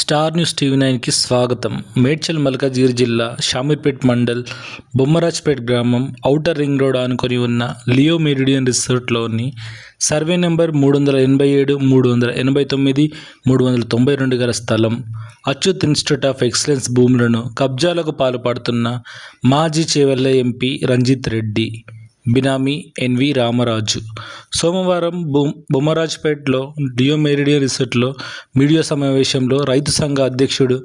Star news TV నైన్కి స్వాగతం. మేడ్చల్ మల్కాజ్గిరి జిల్లా షామీర్పేట్ మండల్ బొమ్మరాజ్పేట్ గ్రామం ఔటర్ రింగ్ రోడ్ ఆనుకొని ఉన్న లియో మెరిడియన్ రిసార్ట్లోని సర్వే నెంబర్ మూడు వందల ఎనభై ఏడు మూడు వందల ఎనభై తొమ్మిది మూడు వందల తొంభై రెండు గల స్థలం. అచ్యుత్ ఇన్స్టిట్యూట్ ఆఫ్ ఎక్సలెన్స్ భూములను కబ్జాలకు పాల్పడుతున్న మాజీ చేవెళ్ళ ఎంపీ రంజిత్ రెడ్డి. బినామీ ఎన్వి రామరాజు. సోమవారం బొమ్ బొమ్మరాజ్పేట్లో డియో మెరిడియో రిసార్ట్లో మీడియా సమావేశంలో రైతు సంఘ అధ్యక్షుడు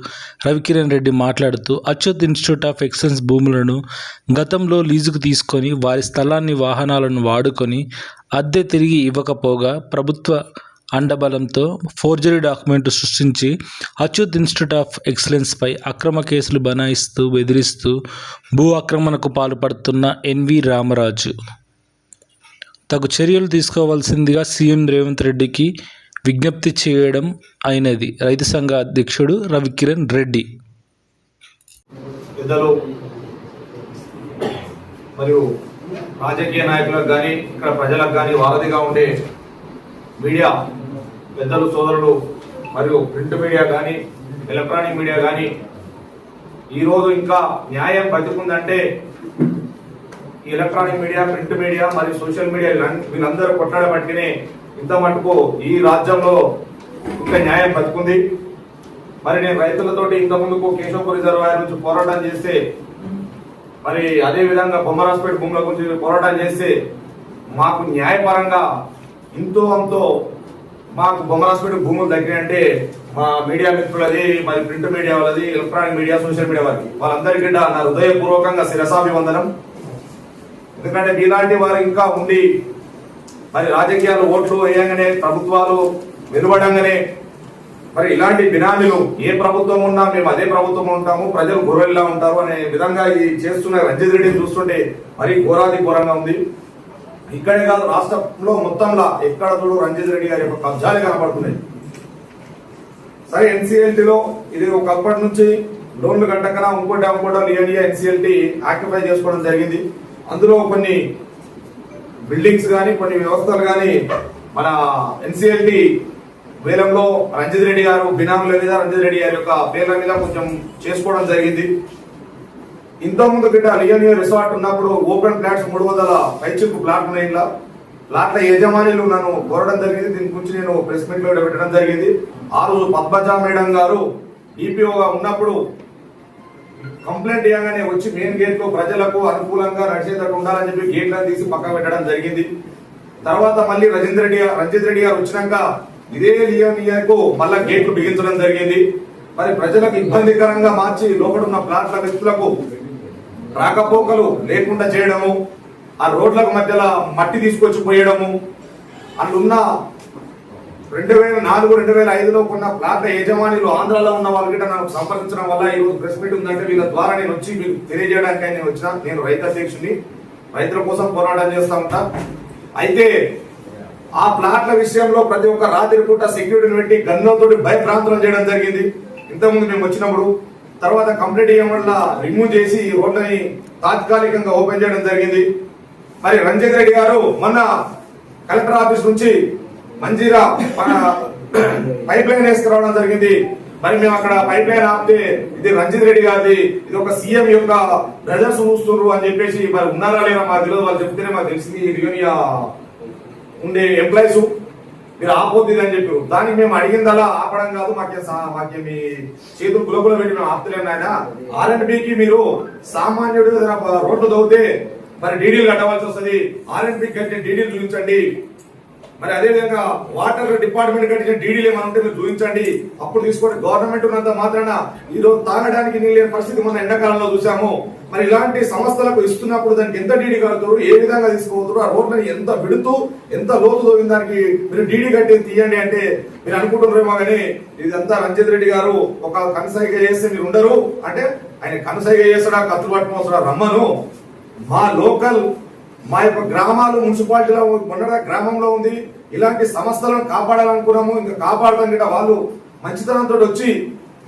రవికిరణ్ రెడ్డి మాట్లాడుతూ అచ్యుత్ ఇన్స్టిట్యూట్ ఆఫ్ ఎక్సలెన్స్ భూములను గతంలో లీజుకు తీసుకొని వారి స్థలాన్ని వాహనాలను వాడుకొని అద్దె తిరిగి ఇవ్వకపోగా ప్రభుత్వ అండబలంతో ఫోర్జరీ డాక్యుమెంట్ సృష్టించి అచ్యుత్ ఇన్స్టిట్యూట్ ఆఫ్ ఎక్సలెన్స్పై అక్రమ కేసులు బనాయిస్తూ బెదిరిస్తూ భూ ఆక్రమణకు పాల్పడుతున్న ఎన్వి రామరాజు. తగు చర్యలు తీసుకోవాల్సిందిగా సీఎం రేవంత్ రెడ్డికి విజ్ఞప్తి చేయడం అయినది. రైతు సంఘ అధ్యక్షుడు రవికిరణ్ రెడ్డి. పెద్దలు మరియు రాజకీయ నాయకులకు కానీ ఇక్కడ ప్రజలకు కానీ వారధిగా ఉండే మీడియా పెద్దలు సోదరులు మరియు ప్రింట్ మీడియా కానీ ఎలక్ట్రానిక్ మీడియా కానీ ఈరోజు ఇంకా న్యాయం బతుకుందంటే ఈ ఎలక్ట్రానిక్ మీడియా ప్రింట్ మీడియా మరియు సోషల్ మీడియా వీళ్ళందరూ వీళ్ళందరూ కొట్లాడబట్టినే ఇంత మటుకు ఈ రాజ్యంలో ఇంకా న్యాయం బతుకుంది మరి నేను రైతులతోటి ఇంత ముందుకు కేశవపూర్ రిజర్వాయర్ నుంచి పోరాటం చేస్తే మరి అదే విధంగా బొమ్మరాజ్పేట భూముల గురించి పోరాటం చేస్తే మాకు న్యాయపరంగా ఇంతో అంతో మాకు బొమ్మరాజపేట భూములు దగ్గరంటే మా మీడియా మిత్రులది మరి ప్రింట్ మీడియా వాళ్ళది ఎలక్ట్రానిక్ మీడియా సోషల్ మీడియా వాళ్ళది. వాళ్ళందరికీ నా హృదయపూర్వకంగా శిరసాభివందనం. ఎందుకంటే మీలాంటి వారు ఇంకా ఉండి మరి రాజకీయాలు ఓట్లు వేయంగానే ప్రభుత్వాలు వెలువడంగానే మరి ఇలాంటి బినామీలు ఏ ప్రభుత్వం ఉన్నా మేము అదే ప్రభుత్వం ఉంటాము ప్రజలు గొర్రెల్లా ఉంటారు అనే విధంగా ఈ చేస్తున్న రంజిత్ రెడ్డిని చూస్తుంటే మరి ఘోరాది ఘోరంగా ఉంది. ఇక్కడే కాదు రాష్ట్రంలో మొత్తంలో ఎక్కడ చూడు రంజిత్ రెడ్డి గారి యొక్క కబ్జాలు కనపడుతున్నాయి. సరే ఎన్సీఎల్టీలో ఇది ఒకప్పటి నుంచి లోన్లు కట్టకనా ఇంకోటి అమ్ముకోవడం లియనియా ఎన్సీఎల్టీ ఆక్యుపై చేసుకోవడం జరిగింది. అందులో కొన్ని బిల్డింగ్స్ కానీ కొన్ని వ్యవస్థలు కానీ మన ఎన్సీఎల్టీ వేలంలో రంజిత్ రెడ్డి గారు బినామీల మీద రంజిత్ రెడ్డి గారి యొక్క పేర్ల మీద కొంచెం చేసుకోవడం జరిగింది. ఇంతకు ముందు గిట్ట లియోనియో రిసార్ట్ ఉన్నప్పుడు ఓపెన్ ప్లాట్స్ మూడు వందల పైచిప్పు ప్లాట్ ఉన్నాయి ప్లాట్ల యజమానులు నన్ను కోరడం జరిగింది. దీని గురించి నేను ప్రెస్ మీట్లో పెట్టడం జరిగింది. ఆ రోజు పద్మజా మేడం గారు ఈపీఓగా ఉన్నప్పుడు కంప్లైంట్ ఇవ్వగానే వచ్చి మెయిన్ గేట్లో ప్రజలకు అనుకూలంగా నడిచేటట్టు ఉండాలని చెప్పి గేట్లను తీసి పక్క పెట్టడం జరిగింది. తర్వాత మళ్ళీ రజేంద్ర రెడ్డి రంజిత్ రెడ్డి గారు వచ్చినాక ఇదే లియోనియాకు మళ్ళా గేట్లు బిగించడం జరిగింది. మరి ప్రజలకు ఇబ్బందికరంగా మార్చి లోపల ఉన్న ప్లాట్ల వ్యక్తులకు రాకపోకలు లేకుండా చేయడము ఆ రోడ్లకు మధ్యలో మట్టి తీసుకొచ్చి పోయడము అందున్న రెండు వేల నాలుగు రెండు వేల ఐదులో కొన్న ప్లాట్ల యజమానులు ఆంధ్రాలో ఉన్న వాళ్ళ గిట్ట నాకు సంప్రదించడం వల్ల ఈ రోజు ప్రెస్ మీట్ ఉందంటే వీళ్ళ ద్వారా నేను వచ్చి మీకు తెలియజేయడానికి నేను వచ్చిన. నేను రైతు అధ్యక్షుడిని రైతుల కోసం పోరాటం చేస్తా ఉంటా. అయితే ఆ ప్లాట్ల విషయంలో ప్రతి ఒక్క రాత్రి పూట సెక్యూరిటీని పెట్టి గన్నులతోటి భయప్రాంతం చేయడం జరిగింది. ఇంతకుముందు మేము వచ్చినప్పుడు తర్వాత కంప్లీట్ చేయడం వల్ల రిమూవ్ చేసి ఈ రోడ్లని తాత్కాలికంగా ఓపెన్ చేయడం జరిగింది. మరి రంజిత్ రెడ్డి గారు మొన్న కలెక్టర్ ఆఫీస్ నుంచి మంజీరా మన పైప్ లైన్ వేసుకురావడం జరిగింది. మరి మేము అక్కడ పైప్ లైన్ ఆపితే ఇది రంజిత్ రెడ్డి గారిది ఇది ఒక సీఎం యొక్క బ్రదర్స్ చూస్తున్నారు అని చెప్పేసి మరి ఉన్నారా లేరా మాకు తెలియదు. వాళ్ళు చెప్తేనే మాకు తెలిసింది ఉండే ఎంప్లాయీస్ మీరు ఆపోద్ది అని చెప్పారు. దానికి మేము అడిగిందలా ఆపడం కాదు మాకే సా- మాకే మీ చేతులు గులగుల పెట్టి మేము ఆపుతలేము ఆయన ఆర్ అండ్ బికి మీరు సామాన్యుడు రోడ్లు దవ్వుతే మరి డీడీలు కట్టవలసి వస్తుంది. ఆర్ అండ్ డీడీలు చూపించండి. మరి అదేవిధంగా వాటర్ డిపార్ట్మెంట్ కట్టించిన డీడీలు ఏమైనా మీరు చూపించండి. అప్పుడు తీసుకోండి. గవర్నమెంట్ ఉన్నంత మాత్రాన ఈరోజు తాగడానికి నీళ్ళు పరిస్థితి మన ఎండాకాలంలో చూసాము. మరి ఇలాంటి సంస్థలకు ఇస్తున్నప్పుడు దానికి ఎంత డీడీ కడుతున్నారు ఏ విధంగా తీసుకోవద్దు ఆ రోడ్లను ఎంత విడుతూ ఎంత లోతు తోగిన దానికి మీరు డీడీ కట్టి తీయండి అంటే మీరు అనుకుంటున్నారేమో కానీ ఇదంతా రంజిత్ రెడ్డి గారు ఒక కనసైగ చేస్తే మీరు ఉండరు. అంటే ఆయన కనసైగ చేస్తాడా కత్తులు పట్టుకుని రమ్మను. మా లోకల్ మా యొక్క గ్రామాలు మున్సిపాలిటీలో మొన్న గ్రామంలో ఉంది. ఇలాంటి సంస్థలను కాపాడాలనుకున్నాము. ఇంకా కాపాడడం వాళ్ళు మంచితనంతో వచ్చి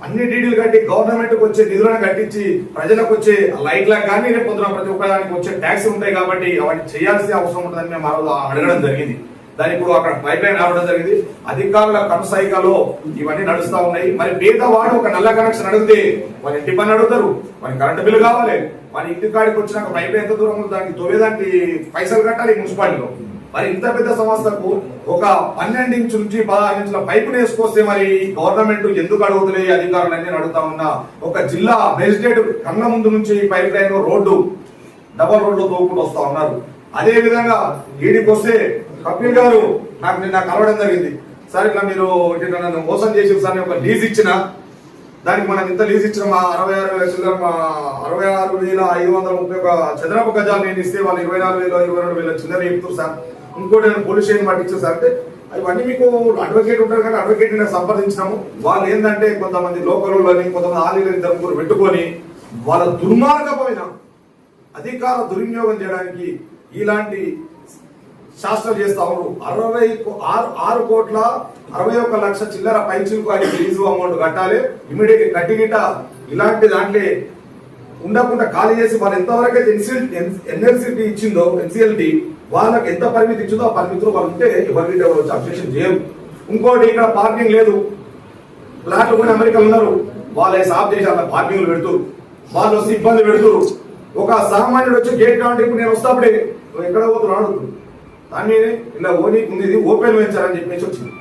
అన్ని డీడీలు కట్టి గవర్నమెంట్ వచ్చే నిధులను కట్టించి ప్రజలకు వచ్చే లైట్లకు కానీ రేపు పొద్దున ప్రతి ఒక్కదానికి వచ్చే ట్యాక్స్ ఉంటాయి కాబట్టి అవన్నీ చేయాల్సిన అవసరం ఉంటుందని మేము అడగడం జరిగింది. దాని ఇప్పుడు అక్కడ పైప్ లైన్ రావడం జరిగింది. అధికారుల కనుసైకలో ఇవన్నీ నడుస్తా ఉన్నాయి. మరి పేదవాడు ఒక నల్ల కనెక్షన్ అడిగితే వాళ్ళ ఇంటి పని అడుగుతారు. వారి కరెంటు బిల్లు కావాలి. మరి ఇంటి కాడికి వచ్చినాక పైప్ ఎంత దూరం ఉందో? దానికి తొవ్వేదానికి పైసలు కట్టాలి మున్సిపాలిటీలో. మరి ఇంత పెద్ద సంస్థకు ఒక పన్నెండు ఇంచు నుంచి పదహారు ఇంచుల పైపులు వేసుకొస్తే మరి గవర్నమెంట్ ఎందుకు అడుగుతులే? అధికారులు అధికారులన్నీ నేను అడుగుతా ఉన్నా ఒక జిల్లా మెజిస్ట్రేట్ కన్న ముందు నుంచి పైప్ లైన్ రోడ్డు డబల్ రోడ్లు తోపుడు వస్తా ఉన్నారు. అదే విధంగా ఈడికి వస్తే కపిల్ గారు నాకు నిన్న కలవడం జరిగింది. సార్ ఇట్లా మీరు ఇట్లా నన్ను మోసం చేసి సార్ నేను ఒక లీజ్ ఇచ్చిన. దానికి మనం ఇంత లీజ్ ఇచ్చిన? మా అరవై ఆరు వేల మా అరవై ఆరు వేల ఐదు వందల ముప్పై ఒక చదరపు గజాలు నేను ఇస్తే వాళ్ళు ఇరవై నాలుగు వేల ఇరవై రెండు వేల చిల్లర చెప్తారు సార్. ఇంకోటి నేను పోలీస్ స్టేషన్ పట్టించాను సార్ అంటే అవన్నీ మీకు అడ్వకేట్ ఉంటారు కానీ అడ్వకేట్ నేను సంప్రదించినాము. వాళ్ళు ఏంటంటే కొంతమంది లోకల్ అని కొంతమంది ఆలీలు ఇద్దరు పెట్టుకొని వాళ్ళ దుర్మార్గమైన అధికార దుర్వినియోగం చేయడానికి ఇలాంటి శాస్త్రం చేస్తా ఉన్నారు. అరవై ఆరు ఆరు కోట్ల అరవై ఒక్క లక్ష చిల్లర పైచులకు ఆయన లీజు అమౌంట్ కట్టాలి. ఇమీడియట్ కట్టిగిట ఇలాంటి దాంట్లో ఉండకుండా ఖాళీ చేసి వాళ్ళు ఎంతవరకు అయితే ఎన్ఎల్సిటీ ఇచ్చిందో ఎన్సిఎల్టీ వాళ్ళకి ఎంత పరిమితి ఇచ్చిందో ఆ పరిమితిలో వాళ్ళు ఉంటే ఎవరి ఎవరు వచ్చి అబ్జెక్షన్ చేయరు. ఇంకోటి ఇక్కడ పార్కింగ్ లేదు. ఫ్లాట్లు కూడా అమెరికాలో ఉన్నారు. వాళ్ళ సాఫ్ చేసి అలా పార్కింగ్లు పెడుతురు వాళ్ళు వస్తే ఇబ్బంది పెడుతురు ఒక సామాన్యుడు వచ్చి గేట్ కావంటే ఇప్పుడు నేను వస్తాప్పుడే నువ్వు ఎక్కడ పోతున్నావు అడుగుతుంది. దాన్ని ఇలా ఓనీ ఉంది ఇది ఓపెన్ వెంచర్ అని చెప్పేసి వచ్చింది.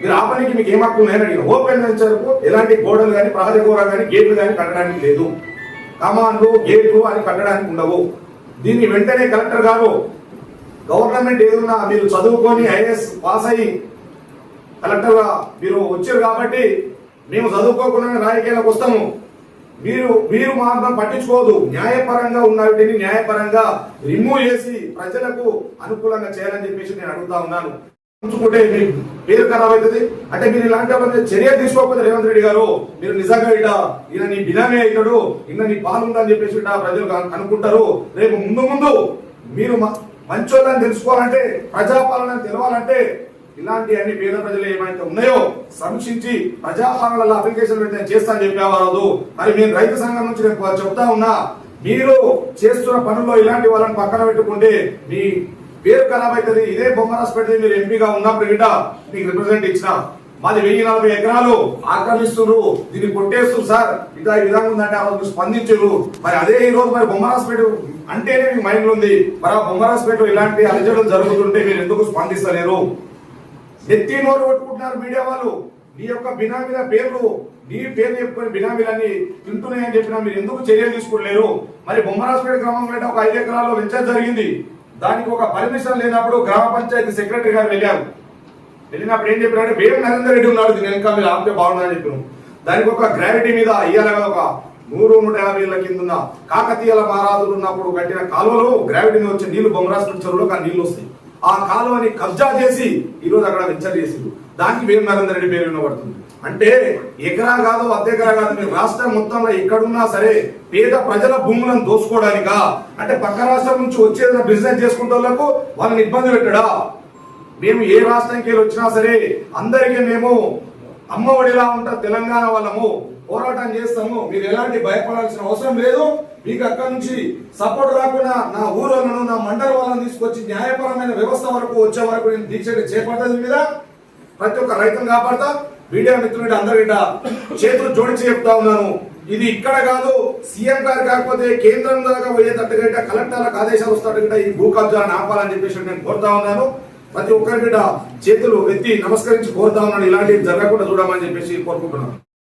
మీరు ఆ పనికి మీకు ఏం హక్కు ఉందని అడిగిన ఓపెన్ వెంచర్కు ఎలాంటి గోడలు కానీ ప్రహరీ గోడ కానీ గేట్లు కానీ కట్టడానికి లేదు. కమాండ్లు గేట్లు అని కట్టడానికి ఉండవు. దీన్ని వెంటనే కలెక్టర్ గారు గవర్నమెంట్ ఏదన్నా మీరు చదువుకొని ఐఏఎస్ పాస్ అయ్యి కలెక్టర్గా మీరు వచ్చారు కాబట్టి మేము చదువుకోకుండా రాజకీయాలకు వస్తాము. మీరు మీరు మాత్రం పట్టించుకోదు. న్యాయపరంగా ఉన్నవిటిని న్యాయపరంగా రిమూవ్ చేసి ప్రజలకు అనుకూలంగా చేయాలని చెప్పేసి నేను అడుగుతా ఉన్నాను. ఉంచుకుంటే మీ పేరు ఖరాబ్ అవుతుంది. అంటే మీరు ఇలాంటి చర్య తీసుకోకపోతే రేవంత్ రెడ్డి గారు మీరు నిజంగా ఇట ఈయన నీ బినామీ అవుతాడు ఈయన నీ పాలుందని చెప్పేసి ప్రజలు అనుకుంటారు. రేపు ముందు ముందు మీరు మంచోళ్ళని తెలుసుకోవాలంటే ప్రజాపాలన తెలవాలంటే ఇలాంటి అన్ని పేద ప్రజలు ఏమైతే ఉన్నాయో సమీక్షించి ప్రజాపాలనలో అప్లికేషన్ పెడితే చేస్తా అని చెప్పేవారు మరి మేము రైతు సంఘం నుంచి నేను చెప్తా ఉన్నా మీరు చేస్తున్న పనుల్లో ఇలాంటి వాళ్ళని పక్కన పెట్టుకుంటే మీ పేరు ఖరాబ్ అవుతుంది ఇదే బొమ్మరాజ్ పెడితే మీరు ఎంపీగా ఉన్నప్పుడు గిట మీకు రిప్రజెంట్ ఇచ్చిన మాది వెయ్యి నలభై ఎకరాలు ఆక్రమిస్తున్నారు దీన్ని కొట్టేస్తున్నారు సార్. ఇదా ఈ విధంగా ఉందంటే ఆ రోజు స్పందించారు మరి అదే ఈ రోజు మరి బొమ్మరాజపేట అంటేనే మీకు మైండ్ ఉంది. మరి ఆ బొమ్మరాజపేటలో ఇలాంటి అలజడం జరుగుతుంటే మీరు ఎందుకు స్పందిస్తలేరు? నెత్తి నోరు కొట్టుకుంటున్నారు మీడియా వాళ్ళు. నీ యొక్క బినామీల పేర్లు నీ పేరు చెప్పుకునే బినామీలన్నీ తింటున్నాయని చెప్పినా మీరు ఎందుకు చర్యలు తీసుకోలేరు? మరి బొమ్మరాజపేట గ్రామంలో ఒక ఐదు ఎకరాల్లో వెంచర్ జరిగింది. దానికి ఒక పర్మిషన్ లేనప్పుడు గ్రామ పంచాయతీ సెక్రటరీ గారు వెళ్ళారు. వెళ్ళినప్పుడు ఏం చెప్పారంటే వేరే నరేందర్ రెడ్డి ఉన్నాడు దీని వెనక మీరు ఆపితే బాగుందని చెప్పిన దానికి ఒక గ్రావిటీ మీద ఇయ్యాల ఒక నూరు నూట యాభై ఏళ్ళ కింద ఉన్న కాకతీయుల మహారాజులు ఉన్నప్పుడు కట్టిన కాలువలో గ్రావిటీ మీద వచ్చే నీళ్ళు బొమ్మరాజపేట చెరువులో ఆ నీళ్ళు వస్తాయి. ఆ కాలువని కబ్జా చేసి ఈ రోజు అక్కడ వెంచర్ చేసిండు దానికి వేరు నరేందర్ రెడ్డి పేరు వినబడుతుంది. అంటే ఎకరా కాదు అర్ధ కాదు మీరు రాష్ట్రం మొత్తంలో ఎక్కడున్నా సరే పేద ప్రజల భూములను దోసుకోవడానికా? అంటే పక్క రాష్ట్రం నుంచి వచ్చేదైనా బిజినెస్ చేసుకుంటే వాళ్ళకు వాళ్ళని ఇబ్బంది పెట్టడా? మేము ఏ రాష్ట్రంకి వెళ్ళి వచ్చినా సరే అందరికీ మేము అమ్మ ఒడిలా ఉంటా తెలంగాణ వాళ్ళము. పోరాటం చేస్తాము మీరు ఎలాంటి భయపడాల్సిన అవసరం లేదు. మీకు అక్కడ నుంచి సపోర్ట్ రాకుండా నా ఊరోళ్ళను నా మండల వాళ్ళని తీసుకొచ్చి న్యాయపరమైన వ్యవస్థ వరకు వచ్చే వరకు నేను దీక్ష చేపడతాను మీద. ప్రతి ఒక్క రైతును కాపాడతా. మీడియా మిత్రుడు అందరిట చేతులు జోడించి చెప్తా ఉన్నాను. ఇది ఇక్కడ కాదు సీఎం గారు కాకపోతే కేంద్రం దాకా పోయేటట్టుగా కలెక్టర్లకు ఆదేశాలు వస్తాట్టుగా ఈ భూ కబ్జాలను ఆపాలని చెప్పేసి నేను కోరుతా ఉన్నాను. ప్రతి ఒక్కరి చేతులు ఎత్తి నమస్కరించి కోరుతా ఉన్నాను. ఇలాంటివి జరగకుండా చూడమని చెప్పేసి కోరుకుంటున్నాను.